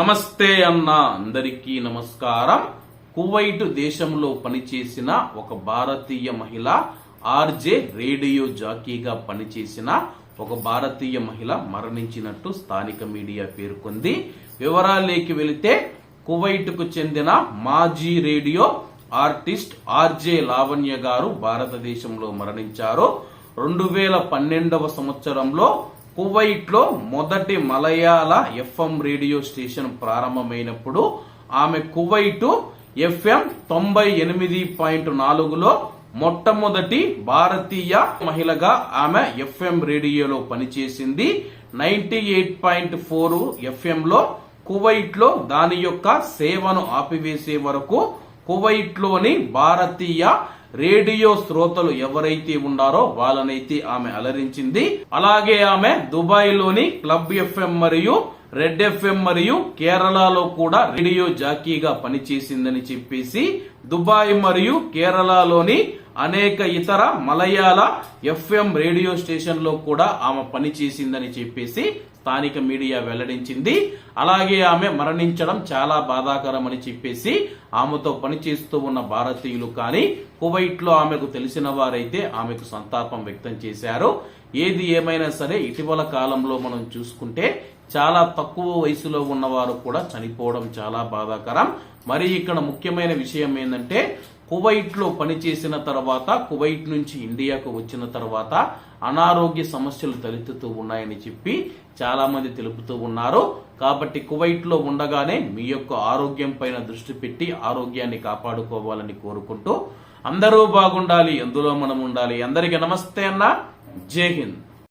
నమస్తే అన్న అందరికీ నమస్కారం. కువైట్ దేశంలో పనిచేసిన ఒక భారతీయ మహిళ ఆర్జే రేడియో జాకీగా పనిచేసిన ఒక భారతీయ మహిళ మరణించినట్టు స్థానిక మీడియా పేర్కొంది. వివరాలేకి వెళితే కువైట్కు చెందిన మాజీ రేడియో ఆర్టిస్ట్ ఆర్జే లావణ్య గారు భారతదేశంలో మరణించారు. రెండు వేల పన్నెండవ సంవత్సరంలో కువైట్లో మొదటి మలయాళ ఎఫ్ఎం రేడియో స్టేషన్ ప్రారంభమైనప్పుడు ఆమె కువైట్ ఎఫ్ఎం తొంభై ఎనిమిది పాయింట్ నాలుగులో మొట్టమొదటి భారతీయ మహిళగా ఆమె ఎఫ్ఎం రేడియోలో పనిచేసింది. Ninety eight point four FM లో కువైట్లో దాని యొక్క సేవను ఆపివేసే వరకు కువైట్లోని భారతీయ రేడియో శ్రోతలు ఎవరైతే ఉన్నారో వాళ్ళనైతే ఆమె అలరించింది. అలాగే ఆమె దుబాయ్లోని క్లబ్ ఎఫ్ఎం మరియు రెడ్ ఎఫ్ఎం మరియు కేరళలో కూడా రేడియో జాకీగా పనిచేసిందని చెప్పేసి దుబాయ్ మరియు కేరళలోని అనేక ఇతర మలయాళ ఎఫ్ఎం రేడియో స్టేషన్లో కూడా ఆమె పనిచేసిందని చెప్పేసి స్థానిక మీడియా వెల్లడించింది. అలాగే ఆమె మరణించడం చాలా బాధాకరమని చెప్పేసి ఆమెతో పనిచేస్తూ ఉన్న భారతీయులు కానీ కువైట్లో ఆమెకు తెలిసిన వారైతే ఆమెకు సంతాపం వ్యక్తం చేశారు. ఏది ఏమైనా సరే ఇటీవల కాలంలో మనం చూసుకుంటే చాలా తక్కువ వయసులో ఉన్నవారు కూడా చనిపోవడం చాలా బాధాకరం. మరి ఇక్కడ ముఖ్యమైన విషయం ఏంటంటే కువైట్లో పనిచేసిన తర్వాత కువైట్ నుంచి ఇండియాకు వచ్చిన తర్వాత అనారోగ్య సమస్యలు తలెత్తుతూ ఉన్నాయని చెప్పి చాలా మంది తెలుపుతూ ఉన్నారు. కాబట్టి కువైట్లో ఉండగానే మీ యొక్క ఆరోగ్యం పైన దృష్టి పెట్టి ఆరోగ్యాన్ని కాపాడుకోవాలని కోరుకుంటూ అందరూ బాగుండాలి ఎందులో మనం ఉండాలి. అందరికీ నమస్తే అన్న. జై హింద్.